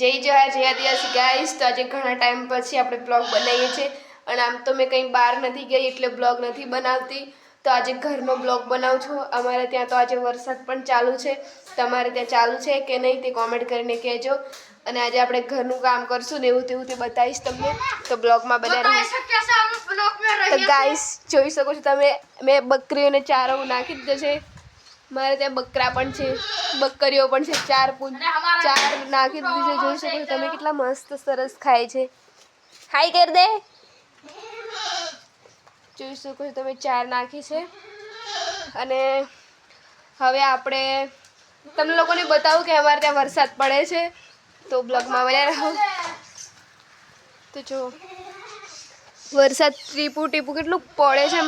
જય જય જય આદિવાસી. ગાઈસ તો આજે ઘણા ટાઈમ પછી આપણે બ્લોગ બનાવીએ છીએ. અને આમ તો મેં કંઈ બહાર નથી ગઈ એટલે બ્લોગ નથી બનાવતી. તો આજે ઘરનો બ્લોગ બનાવું છું. અમારે ત્યાં તો આજે વરસાદ પણ ચાલુ છે. તમારે ત્યાં ચાલુ છે કે નહીં તે કોમેન્ટ કરીને કહેજો. અને આજે આપણે ઘરનું કામ કરશું ને એવું તેવું તે બતાવીશ તમને. તો બ્લોગમાં રહો તો ગાઈસ જોઈ શકો છો તમે. મેં બકરીઓને ચારો નાખી દીધો છે. મારે ત્યાં બકરા પણ છે બકરીઓ પણ છે ચાર પૂંજ ચાર નાખી દીધી છે જોઈ શકો છો તમે કેટલા મસ્ત સરસ ખાય છે. હાઈ કર દે જોઈ શકો છો તમે ચાર નાખી છે. અને હવે આપણે તમને લોકોને બતાવું કે અમારે ત્યાં વરસાદ પડે છે તો બ્લોગમાં બન્યા રહો. તો જો વરસાદ ટીપું ટીપું કેટલું પડે છે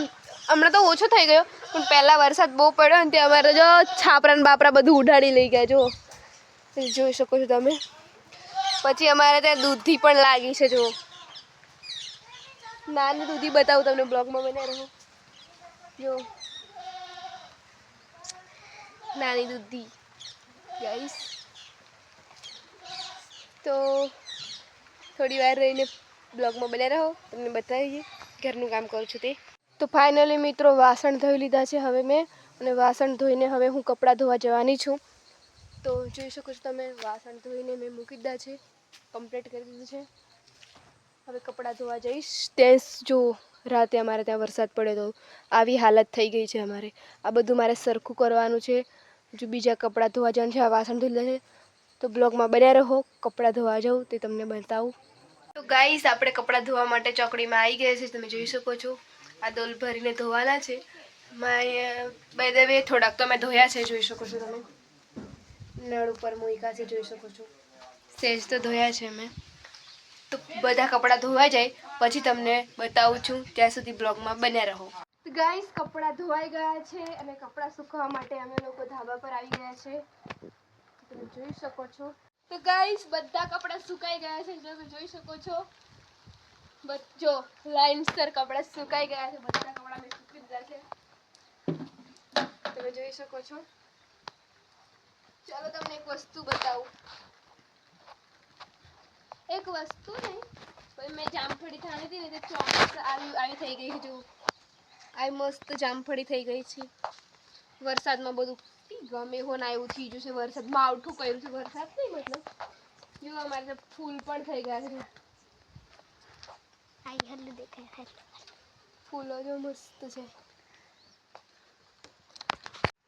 હમણાં તો ઓછો થઈ ગયો. પણ પહેલાં વરસાદ બહુ પડ્યો ને ત્યાં અમારે જો છાપરા બાપરા બધું ઉડાડી લઈ ગયા, જો. જોઈ શકો છો તમે. પછી અમારે ત્યાં દૂધી પણ લાગી છે, જો. નાની દૂધી બતાવું તમને બ્લોગમાં બને રહો. જો. નાની દૂધી. ગાઈસ તો થોડી વાર રહીને બ્લોગમાં બન્યા રહો. તમને બતાવીએ. ઘરનું કામ કરું છું તે. તો ફાઇનલી મિત્રો વાસણ ધોઈ લીધા છે હવે મેં અને વાસણ ધોઈને હવે હું કપડાં ધોવા જવાની છું. તો જોઈ શકો છો તમે, વાસણ ધોઈને મેં મૂકી દીધા છે કમ્પ્લીટ કરી દીધું છે. હવે કપડાં ધોવા જઈશ. ત્યાં જો રાતે અમારે ત્યાં વરસાદ પડ્યો તો આવી હાલત થઈ ગઈ છે અમારે. આ બધું મારે સરખું કરવાનું છે. જો બીજા કપડાં ધોવા જવાનું છે, આ વાસણ ધોઈ લીધા છે, તો બ્લોગમાં બન્યા રહો. કપડાં ધોવા જાઉં, તે તમને બતાવું. તો ગાઈસ આપણે કપડાં ધોવા માટે ચોકડીમાં આવી ગયા છે, તમે જોઈ શકો છો. આ ડોલ ભરીને ધોવાના છે. મેં બાય ધ વે થોડાક તો મેં ધોયા છે, જોઈ શકો છો તમે. નળ ઉપર મૂક્યા છે, જોઈ શકો છો. સેજ તો ધોયા છે મેં તો બધા કપડાં ધોવાઈ જાય, પછી તમને બતાવું છું, ત્યાં સુધી બ્લોગમાં બન્યા રહો. ગાઈસ કપડાં ધોવાઈ ગયા છે, અને કપડાં સુકવા માટે અમે લોકો ધાબા પર આવી ગયા છે. તમે જોઈ શકો છો. તો ગાઈસ બધા કપડાં સુકાઈ ગયા છે તમે જોઈ શકો છો. જો લાઇનસર કપડાં સુકાઈ ગયા છે, બધા કપડાં મેં સૂકી દીધા છે. તમે જોઈ શકો છો. ચાલો તમને એક વસ્તુ બતાવું. એક વસ્તુ નહીં પછી મેં જામફળી થાણી હતી ને, તે ચોક્કસ આવી આવી થઈ ગઈ છે, જો. આવી મસ્ત જામફળી થઈ ગઈ છે. વરસાદમાં બધું ગમે હો ના એવું થઈ ગયું છે વરસાદ. માવઠું કર્યું છે વરસાદ નહીં, મતલબ. જો અમારે ફૂલ પણ થઈ ગયા છે. ફૂલો જો મસ્ત છે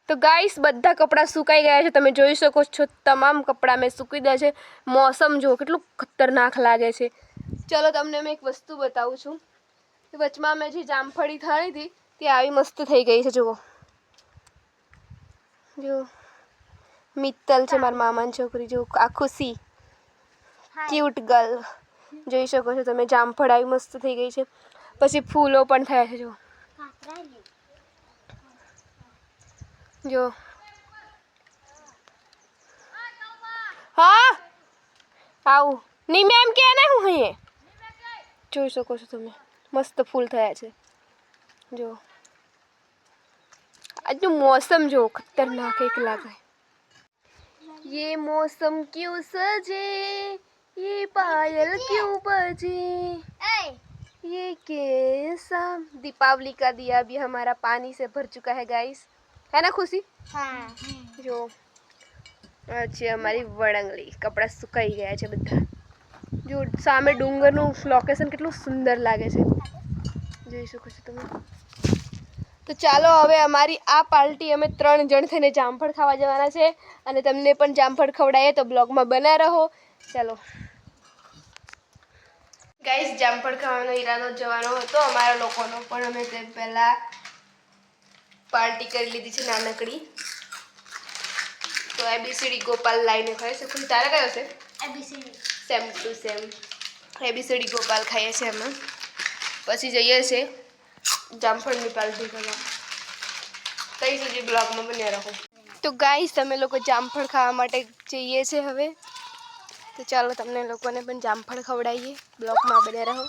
તો ગાઈસ બધા કપડાં સુકાઈ ગયા છે તમે જોઈ શકો છો તમામ કપડાં મેં સૂકી દે છે મોસમ જો કેટલું ખતરનાક લાગે છે ચલો તમને મેં એક વસ્તુ બતાવું છું વચમાં મેં જે જામફળી થાળી હતી તે આવી મસ્ત થઈ ગઈ છે જુઓ જો મિત્તલ છે મારા મામાની છોકરી જો આ ખુશી ક્યુટ ગર્લ જોઈ શકો છો તમે જામફળ આવી મસ્ત થઈ ગઈ છે પછી ફૂલો પણ થયા છે જો જો હા આવું નહીં મેમ કે ને હું અહીંયા જોઈ શકો છો તમે મસ્ત ફૂલ થયા છે જો આજનું મોસમ જો ખતરનાક એક લાગે ये मौसम क्यों सजे ये पायल क्यों बजे ये कैसा दीपावली का दिया भी हमारा पानी से भर चुका है गाइस है ना खुशी જો આ છે અમારી વળંગલી કપડાં સુકાઈ ગયા છે બધા જો સામે ડુંગરનું લોકેશન કેટલું સુંદર લાગે છે જોઈ શકો છો તમે તો ચાલો હવે અમારી આ પાર્ટી અમે ત્રણ જણ થઈને જામફળ ખાવા જવાના છે અને તમને પણ જામફળ ખવડાવીએ તો બ્લોગમાં બના રહો ચાલો. ગાઈસ જામફળ ખાવાનો ઈરાદો જવાનો હતો અમારા લોકોનો પણ અમે તે પહેલાં પાર્ટી કરી લીધી છે નાનકડી. તો એબીસીડી ગોપાલ લાઈને ખાય છે. કોઈ તારે કયો છે? Same to same ABCD Gopal ખાઈએ છીએ અમે. પછી જઈએ છીએ જામફળની પાર્ટી કરવા. કઈ સુધી બ્લોગમાં બન્યા રહો. તો ગાઈસ તમે લોકો જામફળ ખાવા માટે જઈએ છે હવે. તો ચાલો તમને લોકોને પણ જામફળ ખવડાવીએ. બ્લોકમાં બને રહો.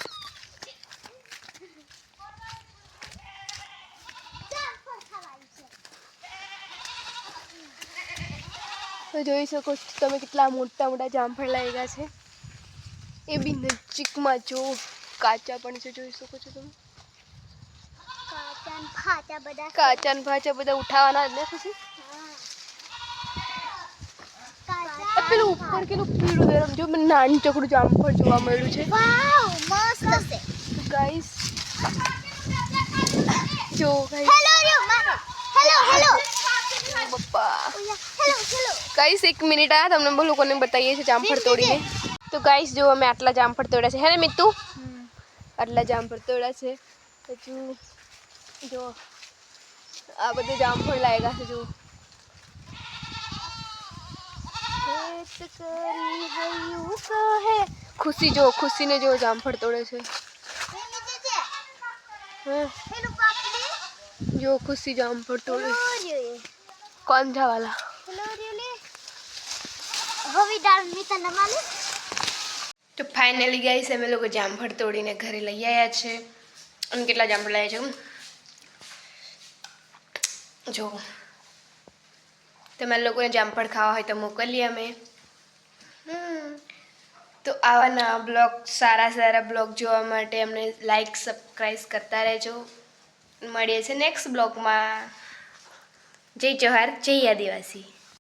તો જોઈ શકો છો તમે કેટલા મોટા મોટા જામફળ લાગ્યા છે. એ બી નજીકમાં જો કાચા પણ છે જોઈ શકો છો તમે. કાચા ને ફાચા બધા. કાચા ને ભાચા બધા ઉઠાવવાના જ ને ખુશી કાચા આ પેલું ઉપર કેટલું પીળું ગરમ જો મને નાનું ચકડું જામફળ જોવા મળ્યું છે. વાવ મસ્ત છે તો ગાઈસ જો ગાઈસ હેલો યો મારો હેલો હેલો પપ્પા. હેલો હેલો ગાઈસ એક મિનિટ આ તમને બહુ લોકોને બતાવીએ છીએ જામફળ તોડીને. તો ગાઈસ જો અમે આટલા જામફળ તોડ્યા છે. હે ને મિત્તુ આટલા જામફળ તોડ્યા છે. હજુ જો આ બધું જામફળ લાગ્યા છે જો હેત કરી હૈયું કહે. ખુશી જો ખુશીને જો જામફળ તોડે છે. જો ખુશી જામફળ તોડે છે. કોણ જાવાલા તો ફાઇનલી ગાઈસ અમે લોકો જામફળ તોડીને ઘરે લઈ આવ્યા છે. અને કેટલા જામફળ લાવ્યા છે જો તમારા લોકોને જામફળ ખાવા હોય તો મોકલીએ અમે. તો આવા નવા બ્લોગ, સારા સારા બ્લોગ જોવા માટે અમને લાઈક સબસ્ક્રાઈબ કરતા રહેજો. મળીએ છીએ નેક્સ્ટ બ્લોગમાં. જય જવાહર, જય આદિવાસી.